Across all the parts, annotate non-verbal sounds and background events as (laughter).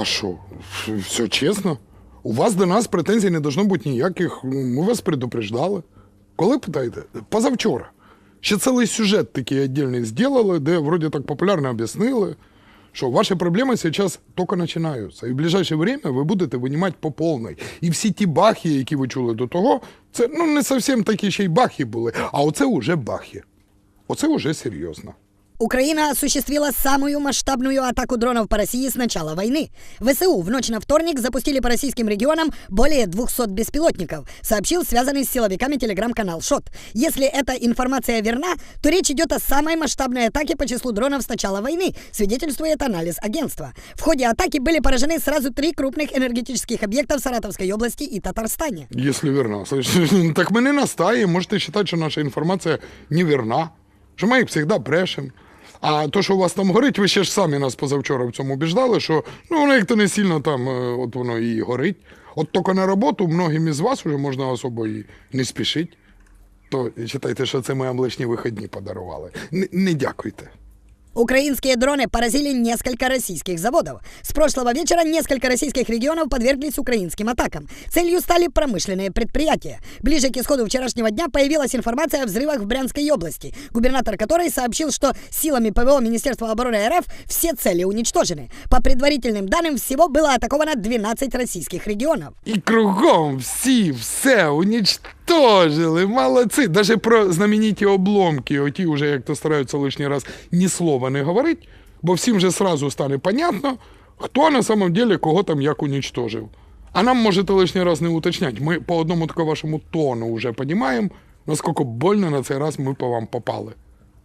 А що? Все чесно? У вас до нас претензій не должно бути ніяких. Ми вас предупреждали. Коли питаєте? Позавчора. Ще цілий сюжет такий віддільний зробили, де вроді так популярно об'яснили, що ваші проблеми зараз тільки починаються. І в ближайше время ви будете винімати по повній. І всі ті бахи, які ви чули до того, це ну, не зовсім такі ще й бахи були, а оце вже бахи. Оце вже серйозно. Украина осуществила самую масштабную атаку дронов по России с начала войны. ВСУ в ночь на вторник запустили по российским регионам более 200 беспилотников, сообщил связанный с силовиками телеграм-канал ШОТ. Если эта информация верна, то речь идет о самой масштабной атаке по числу дронов с начала войны, свидетельствует анализ агентства. В ходе атаки были поражены сразу три крупных энергетических объекта в Саратовской области и Татарстане. Если верна. Слышь, (laughs) Так мы не настаиваем. Можете считать, что наша информация неверна, що ми їх завжди брешемо. А то, що у вас там горить, ви ще ж самі нас позавчора в цьому убіждали, що ну, воно як то не сильно там, е, от воно і горить. От тільки на роботу многим із вас вже можна особо і не спішити. То читайте, що це ми вам лишні вихідні подарували. Не, не дякуйте. Украинские дроны поразили несколько российских заводов. С прошлого вечера несколько российских регионов подверглись украинским атакам. Целью стали промышленные предприятия. Ближе к исходу вчерашнего дня появилась информация о взрывах в Брянской области, губернатор которой сообщил, что силами ПВО Министерства обороны РФ все цели уничтожены. По предварительным данным, всего было атаковано 12 российских регионов. І кругом всі все унічтожили. Молодці. Даже про знамениті обломки, оті вже як то стараються лишній раз ні слова не говорить, бо всім вже сразу стане понятно, хто на самом деле кого там як унічтожив. А нам можете лишній раз не уточнять. Ми по одному такому вашому тону вже розуміємо, наскільки больно на цей раз ми по вам попали.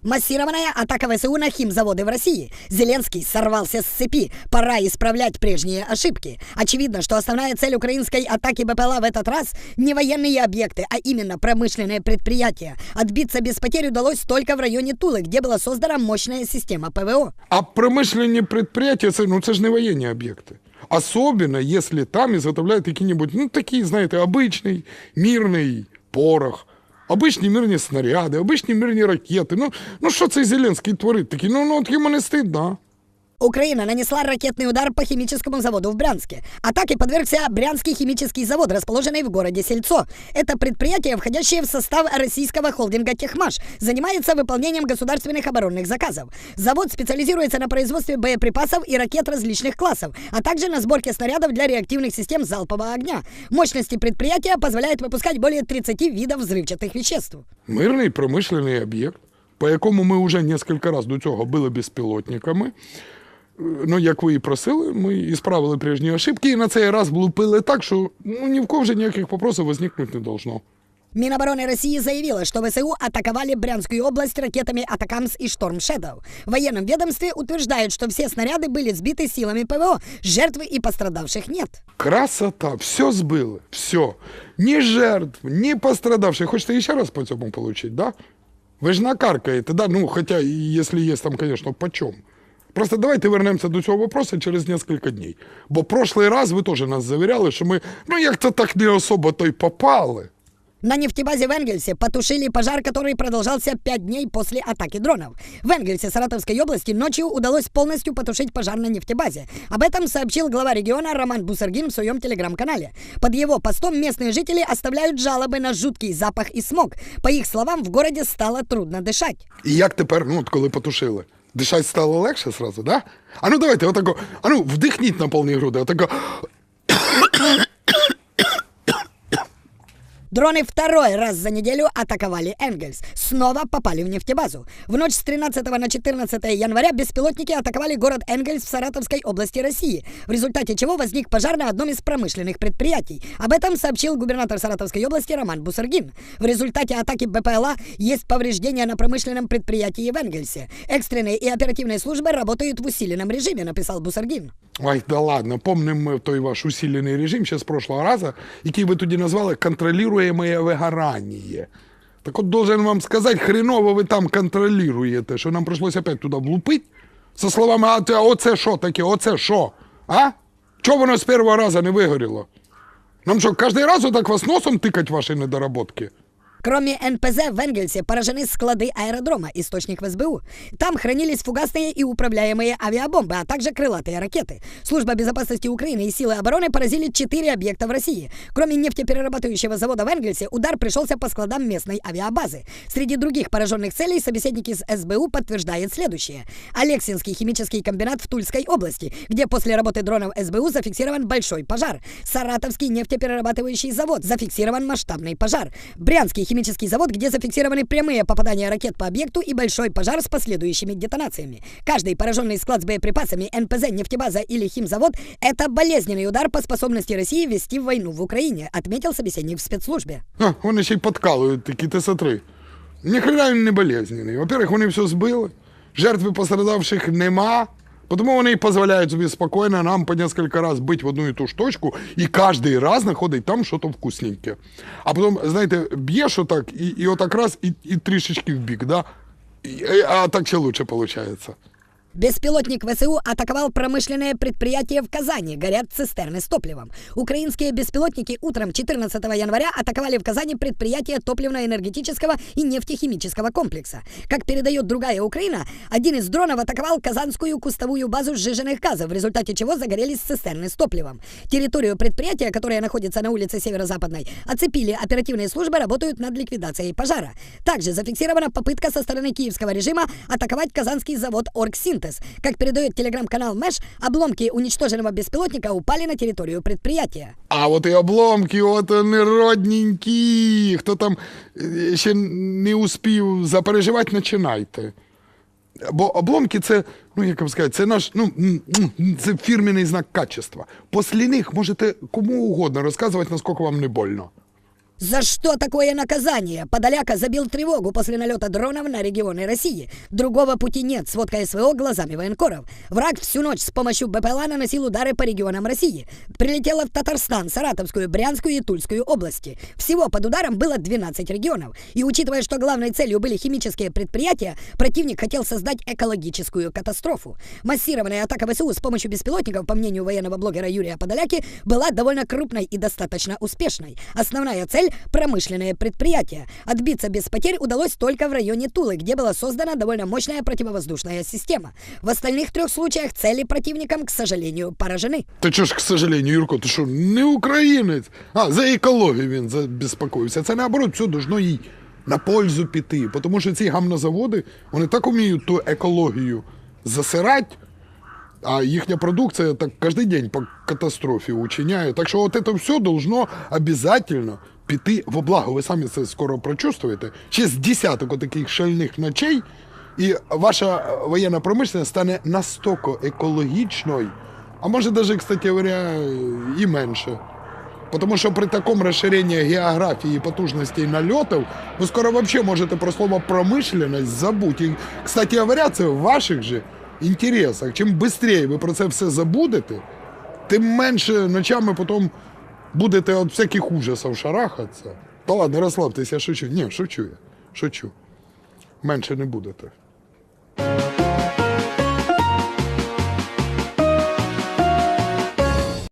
Массированная атака ВСУ на химзаводы в России. Зеленский сорвался с цепи. Пора исправлять прежние ошибки. Очевидно, что основная цель украинской атаки БПЛА в этот раз не военные объекты, а именно промышленные предприятия. Отбиться без потерь удалось только в районе Тулы, где была создана мощная система ПВО. А промышленные предприятия, це, ну, це ж не воєнні об'єкти. Особенно, если там изготовляют какие-нибудь, ну, такие, знаете, обычный мирный порох, обычні мирні снаряди, обычні мирні ракети. Ну, ну що цей Зеленський творить? Такі, ну, ну от йому не стидно. а? Украина нанесла ракетный удар по химическому заводу в Брянске. Атаке подвергся Брянский химический завод, расположенный в городе Сельцо. Это предприятие, входящее в состав российского холдинга «Техмаш», занимается выполнением государственных оборонных заказов. Завод специализируется на производстве боеприпасов и ракет различных классов, а также на сборке снарядов для реактивных систем залпового огня. Мощности предприятия позволяют выпускать более 30 видов взрывчатых веществ. Мирний промишлений об'єкт, по якому ми вже кілька разів до цього били безпілотниками. Е, Ну, як ви і просили, ми і справили прежні ошибки, і на цей раз влупили так, що ну, ні в кого вже ніяких вопросів возникнути не должно. Минобороны России заявила, что ВСУ атаковали Брянскую область ракетами «Атакамс» и «Шторм Шэдоу». В военном ведомстве утверждают, что все снаряды были сбиты силами ПВО, жертвы и пострадавших нет. Красота, все збили, все. Ні жертв, ні пострадавших. Хочете ще раз по цьому получить, да? Ви ж накаркаєте, да? Ну, хоча, якщо є там, звісно, по чому. Просто давайте вернемося до цього вопросу через кілька днів. Бо прошлий раз ви теж нас завіряли, що ми, ну як-то так не особо то й попали. На нефтебазе в Энгельсе потушили пожар, который продолжался пять дней после атаки дронов. В Энгельсе Саратовской области ночью удалось полностью потушить пожар на нефтебазе. Об этом сообщил глава региона Роман Бусаргин в своем телеграм-канале. Под его постом местные жители оставляют жалобы на жуткий запах и смог. По их словам, в городе стало трудно дышать. І як тепер, ну от коли потушили? Дишать стало легше сразу, да? А ну давайте, отако, а ну вдихніть на повні груди, отако. Дроны второй раз за неделю атаковали Энгельс. Снова попали в нефтебазу. В ночь с 13 на 14 января беспилотники атаковали город Энгельс в Саратовской области России, в результате чего возник пожар на одном из промышленных предприятий. Об этом сообщил губернатор Саратовской области Роман Бусаргин. В результате атаки БПЛА есть повреждения на промышленном предприятии в Энгельсе. Экстренные и оперативные службы работают в усиленном режиме, написал Бусаргин. Ой, да ладно, помним ми той ваш усилений режим з прошлого разу, який ви тоді назвали контролюєме вигорання. Так от должен вам сказати, хреново ви там контролюєте, що нам прийшлося опять туди влупити. Со словами, а це, оце що таке, оце що? А? Чого воно з першого разу не вигоріло? Нам що, кожен раз отак вас носом тикать ваші недоработки? Кроме НПЗ в Энгельсе поражены склады аэродрома, источник в СБУ. Там хранились фугасные и управляемые авиабомбы, а также крылатые ракеты. Служба безопасности Украины и силы обороны поразили четыре объекта в России. Кроме нефтеперерабатывающего завода в Энгельсе, удар пришелся по складам местной авиабазы. Среди других пораженных целей собеседники из СБУ подтверждают следующее. Алексинский химический комбинат в Тульской области, где после работы дронов СБУ зафиксирован большой пожар. Саратовский нефтеперерабатывающий завод зафиксирован масштабный пожар. Брянский химический завод, где зафиксированы прямые попадания ракет по объекту и большой пожар с последующими детонациями. Каждый пораженный склад с боеприпасами, НПЗ, нефтебаза или химзавод – это болезненный удар по способности России вести войну в Украине, отметил собеседник в спецслужбе. А, вони ще й подкалують такі ТС-3. Ніхрена він не болезненний. Во-первых, вони все збили, жертви пострадавших нема, тому вони і дозволяють собі спокійно нам по несколько раз бити в одну і ту ж точку, і кожен раз знаходить там щось вкусненьке. А потім, знаєте, б'єш отак, і, і отак раз, і, і трішечки в бік, да? І- а так ще лучше виходить. Беспилотник ВСУ атаковал промышленное предприятие в Казани. Горят цистерны с топливом. Украинские беспилотники утром 14 января атаковали в Казани предприятие топливно-энергетического и нефтехимического комплекса. Как передает другая Украина, один из дронов атаковал казанскую кустовую базу сжиженных газов, в результате чего загорелись цистерны с топливом. Территорию предприятия, которая находится на улице Северо-Западной, оцепили. Оперативные службы работают над ликвидацией пожара. Также зафиксирована попытка со стороны киевского режима атаковать казанский завод «Оргсинтез». Как передает телеграм-канал Мэш, обломки уничтоженного беспилотника упали на территорию предприятия. А от і обломки, от вони родненькі. Хто там е, ще не успів запереживати, починайте. Бо обломки це, ну як вам сказати, це наш, ну, це фірменний знак качества. Після них можете кому угодно розказувати, наскільки вам не больно. За что такое наказание? Подоляка забил тревогу после налета дронов на регионы России. Другого пути нет, сводка СВО глазами военкоров. Враг всю ночь с помощью БПЛА наносил удары по регионам России. Прилетело в Татарстан, Саратовскую, Брянскую и Тульскую области. Всего под ударом было 12 регионов. И учитывая, что главной целью были химические предприятия, противник хотел создать экологическую катастрофу. Массированная атака ВСУ с помощью беспилотников, по мнению военного блогера Юрия Подоляки, была довольно крупной и достаточно успешной. Основная цель промышленные предприятия. Отбиться без потерь удалось только в районе Тулы, где была создана довольно мощная противовоздушная система. В остальных трех случаях цели противникам, к сожалению, поражены. Та чого ж, к сожалению, Юрко, ти що, не українець? А, за екологію він забезпокоївся. Це наоборот, все должно їй на пользу піти. Тому що ці гамнозаводи, вони так вміють ту екологію засирати, а їхня продукція так кожен день по катастрофі учиняє. Так що от це все должно обязательно піти во благо. Ви самі це скоро прочувствуєте. Ще з десяток таких шальних ночей, і ваша воєнна промислення стане настільки екологічною, а може навіть, кстати говоря, і менше. Потому що при такому розширенні географії і потужностей нальотів, ви скоро вообще можете про слово промишленість забути. І, кстати говоря, це в ваших же інтересах. Чим швидше ви про це все забудете, тим менше ночами потім будете від всяких ужасів шарахатися. Та ладно, розслабтеся, я шучу. Ні, шучу я. Шучу. Менше не будете.